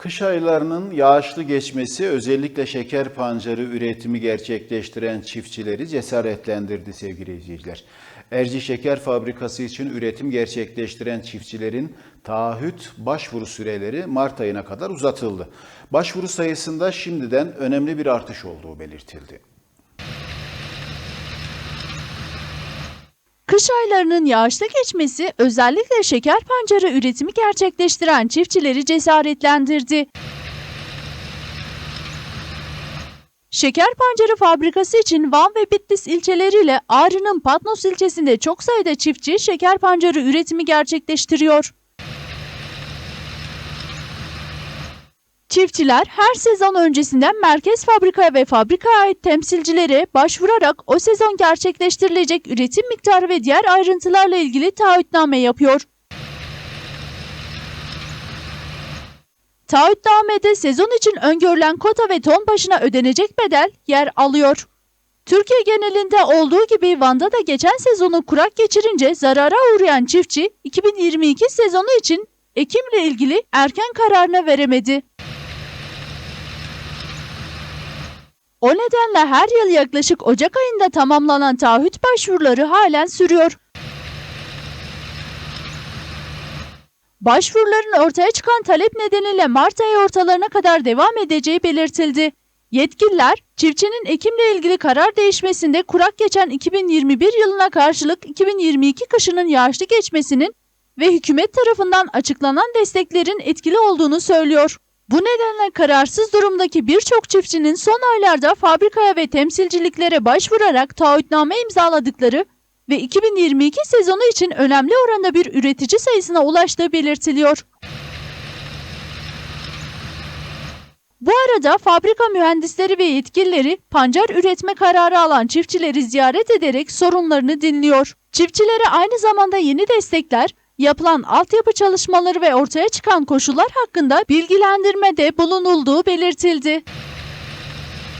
Kış aylarının yağışlı geçmesi özellikle şeker pancarı üretimi gerçekleştiren çiftçileri cesaretlendirdi sevgili izleyiciler. Erci Şeker Fabrikası için üretim gerçekleştiren çiftçilerin taahhüt başvuru süreleri Mart ayına kadar uzatıldı. Başvuru sayısında şimdiden önemli bir artış olduğu belirtildi. Kış aylarının yağışlı geçmesi özellikle şeker pancarı üretimi gerçekleştiren çiftçileri cesaretlendirdi. Şeker pancarı fabrikası için Van ve Bitlis ilçeleriyle Ağrı'nın Patnos ilçesinde çok sayıda çiftçi şeker pancarı üretimi gerçekleştiriyor. Çiftçiler her sezon öncesinden merkez fabrikaya ve fabrikaya ait temsilcilere başvurarak o sezon gerçekleştirilecek üretim miktarı ve diğer ayrıntılarla ilgili taahhütname yapıyor. Taahhütnamede sezon için öngörülen kota ve ton başına ödenecek bedel yer alıyor. Türkiye genelinde olduğu gibi Van'da da geçen sezonu kurak geçirince zarara uğrayan çiftçi 2022 sezonu için ekimle ilgili erken kararını veremedi. O nedenle her yıl yaklaşık Ocak ayında tamamlanan taahhüt başvuruları halen sürüyor. Başvuruların ortaya çıkan talep nedeniyle Mart ayı ortalarına kadar devam edeceği belirtildi. Yetkililer, çiftçinin Ekim'le ilgili karar değişmesinde kurak geçen 2021 yılına karşılık 2022 kışının yağışlı geçmesinin ve hükümet tarafından açıklanan desteklerin etkili olduğunu söylüyor. Bu nedenle kararsız durumdaki birçok çiftçinin son aylarda fabrikaya ve temsilciliklere başvurarak taahhütname imzaladıkları ve 2022 sezonu için önemli oranda bir üretici sayısına ulaştığı belirtiliyor. Bu arada fabrika mühendisleri ve yetkilileri pancar üretme kararı alan çiftçileri ziyaret ederek sorunlarını dinliyor. Çiftçilere aynı zamanda yeni destekler, yapılan altyapı çalışmaları ve ortaya çıkan koşullar hakkında bilgilendirmede bulunulduğu belirtildi.